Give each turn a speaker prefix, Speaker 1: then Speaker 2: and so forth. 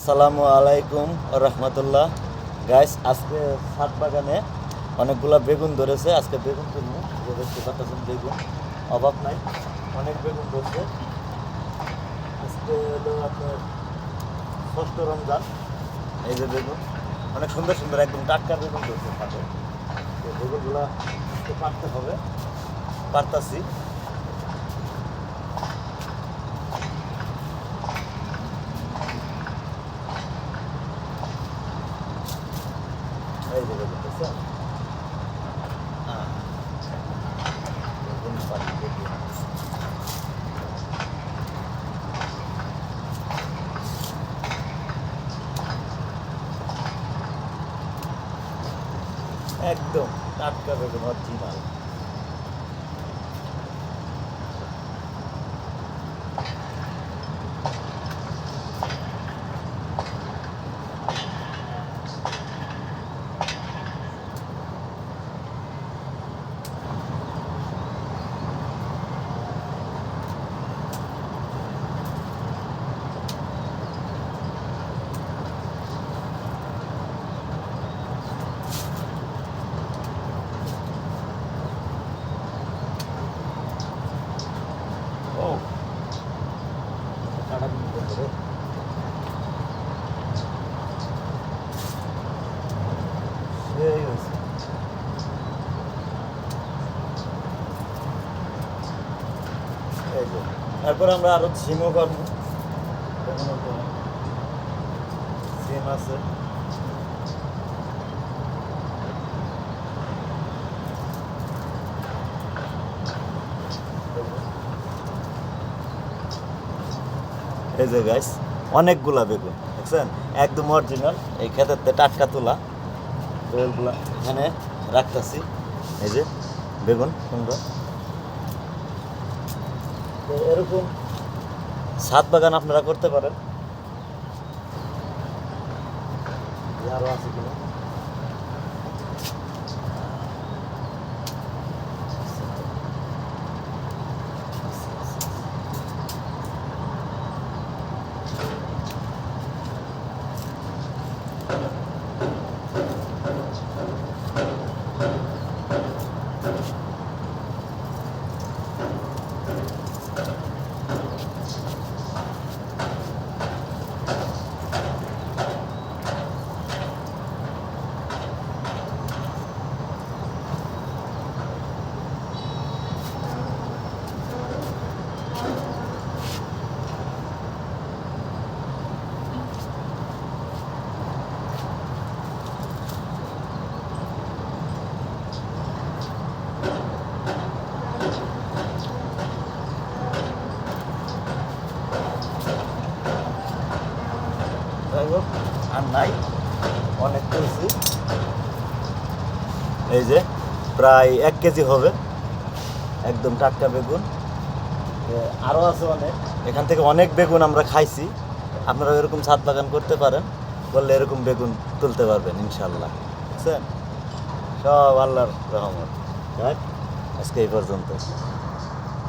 Speaker 1: আসসালামু আলাইকুম রহমতুল্লাহ। গাইস আজকে সাত বাগানে অনেকগুলা বেগুন ধরেছে। আজকে বেগুন তুলবো। দেখতে পাচ্ছেন বেগুন। অভাব নাই। অনেক বেগুন ধরছে। আজকে হলো আপনার ষষ্ঠ রমজান। এই যে বেগুন। অনেক সুন্দর সুন্দর একদম টাটকা বেগুন ধরছে তো বেগুনগুলা পারতে হবে। পারতাছি এই যে বেগুন দেখছেন হ্যাঁ বেগুন পারি বেগুন একদম টাটকা বেগুন অরিজিনাল তারপর আমরা আরও সিমও করব। সিম আছে। এই যে গাইস অনেকগুলা বেগুন, দেখছেন? একদম অরিজিনাল এই ক্ষেতের টাটকা তোলা। এখানে রাখতেছি। এই যে বেগুন, সুন্দর। তো এরকম ছাদ বাগান আপনারা করতে পারেন। আরও আছে কিনা? 的。যাই হোক আর নাই, অনেক তুলছি এই যে, প্রায় এক কেজি হবে, একদম টাটকা বেগুন। আরও আছে অনেক। এখান থেকে অনেক বেগুন আমরা খাইছি। আপনারা এরকম ছাদ বাগান করতে পারেন বললে এরকম বেগুন তুলতে পারবেন ইনশাল্লাহ বুঝছেন? সব আল্লাহর রহমত। আজকে এই পর্যন্ত